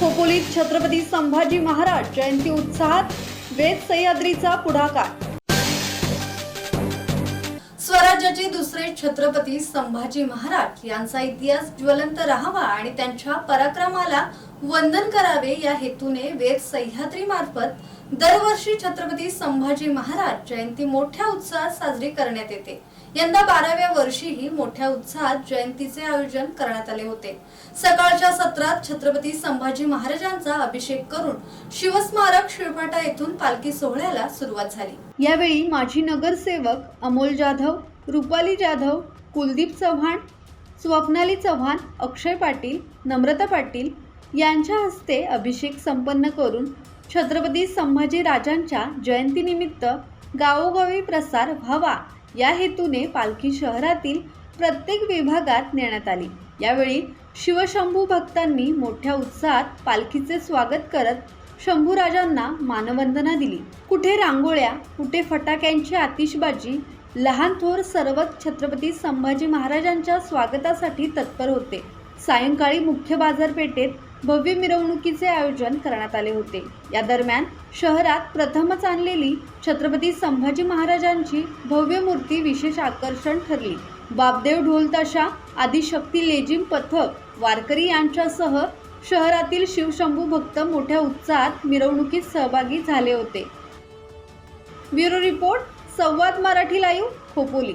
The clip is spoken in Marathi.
खोपोलीत छत्रपती संभाजी महाराज जयंती उत्साहात वेद सह्याद्रीचा पुढाकार. स्वराज्याचे दुसरे छत्रपती संभाजी महाराज यांचा इतिहास ज्वलंत राहावा आणि त्यांच्या पराक्रमाला वंदन करावे या हेतूने वेद सह्याद्री मार्फत दरवर्षी छत्रपती संभाजी महाराज जयंती मोठ्या उत्साहात साजरी करण्यात येते. यंदा बाराव्या वर्षीही मोठ्या उत्साहात जयंतीचे आयोजन करण्यात आले होते. सकाळच्या सत्रात छत्रपती संभाजी महाराजांचा अभिषेक करून शिवस्मारक शिळपाटा येथून पालखी सोहळ्याला सुरुवात झाली. यावेळी माजी नगरसेवक अमोल जाधव रुपाली जाधव कुलदीप चव्हाण स्वप्नाली चव्हाण अक्षय पाटील नम्रता पाटील यांच्या हस्ते अभिषेक संपन्न करून छत्रपती संभाजी राजांच्या जयंतीनिमित्त गावोगावी प्रसार व्हावा या हेतूने पालखी शहरातील प्रत्येक विभागात नेण्यात आली. यावेळी शिवशंभू भक्तांनी मोठ्या उत्साहात पालखीचे स्वागत करत शंभूराजांना मानवंदना दिली. कुठे रांगोळ्या कुठे फटाक्यांची आतिषबाजी लहान थोर सर्वच छत्रपती संभाजी महाराजांच्या स्वागतासाठी तत्पर होते. सायंकाळी मुख्य बाजारपेठेत भव्य मिरवणुकीचे आयोजन करण्यात आले होते. या दरम्यान शहरात प्रथमच आणलेली छत्रपती संभाजी महाराजांची भव्य मूर्ती विशेष आकर्षण ठरली. बापदेव ढोलताशा आदिशक्ती लेझिम पथक वारकरी यांच्यासह शहरातील शिवशंभू भक्त मोठ्या उत्साहात मिरवणुकीत सहभागी झाले होते. Bureau report Samvad Marathi live Khopoli.